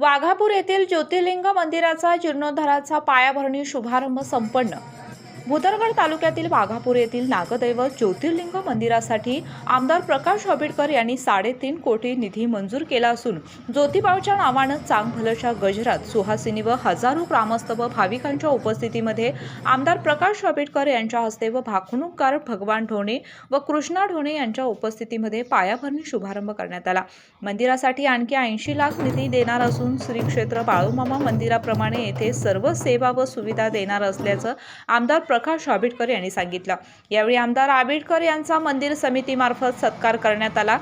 वाघापूर येथील ज्योतिर्लिंग मंदिराचा जीर्णोद्धाराचा पायाभरणी शुभारंभ संपन्न. भुदरगड तालुक्यातील वाघापूर येथील नागदैवत ज्योतिर्लिंग मंदिरासाठी आमदार प्रकाश आंबेडकर यांनी साडेतीन कोटी निधी मंजूर केला असून ज्योतिबाच्या नावानं चांगभलच्या गजरात सुहासिनी व हजारो ग्रामस्थ व भाविकांच्या उपस्थितीमध्ये आमदार प्रकाश आंबेडकर यांच्या हस्ते व भाकणूककार भगवान ढोणे व कृष्णा ढोणे यांच्या उपस्थितीमध्ये पायाभरणी शुभारंभ करण्यात आला. मंदिरासाठी आणखी ऐंशी लाख निधी देणार असून श्री क्षेत्र बाळूमामा मंदिराप्रमाणे येथे सर्व सेवा व सुविधा देणार असल्याचं आमदार प्रकाश आंबेडकर यांनी सांगितलं. यावेळी आमदार आंबेडकर यांचा मंदिर समितीमार्फत सत्कार करण्यात आला.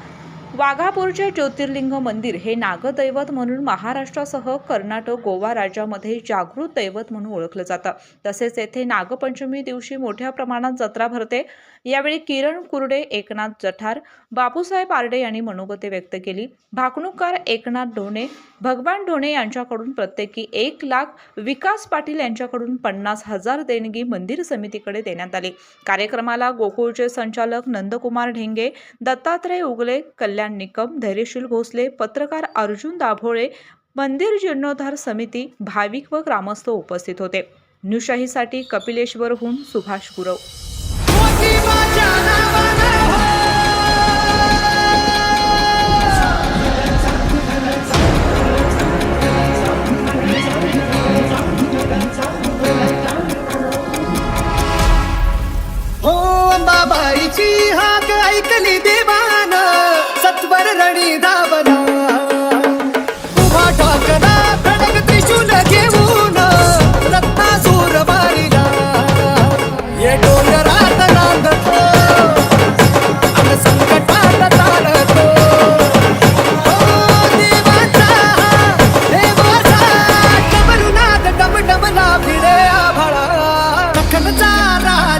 वाघापूरचे ज्योतिर्लिंग मंदिर हे नागदैवत म्हणून महाराष्ट्रासह कर्नाटक गोवा राज्यामध्ये जागृत दैवत म्हणून ओळखलं जातं. तसेच येथे नागपंचमी दिवशी मोठ्या प्रमाणात जत्रा भरते. यावेळी किरण कुर्डे एकनाथ जठार बापूसाहेब आर्डे यांनी मनोगते व्यक्त केली. भाकणूककार एकनाथ ढोणे भगवान ढोणे यांच्याकडून प्रत्येकी एक लाख विकास पाटील यांच्याकडून पन्नास हजार देणगी मंदिर समितीकडे देण्यात आली. कार्यक्रमाला गोकुळचे संचालक नंदकुमार ढेंगे दत्तात्रय उगले कल्याण निकम धैर्यशील भोसले पत्रकार अर्जुन दाभोळे मंदिर जीर्णोद्धार समिती भाविक व ग्रामस्थ उपस्थित होते. न्यूशाहीसाठी कपिलेश्वरहून सुभाष गुरव. हो अंबाबाईची हाक ऐकली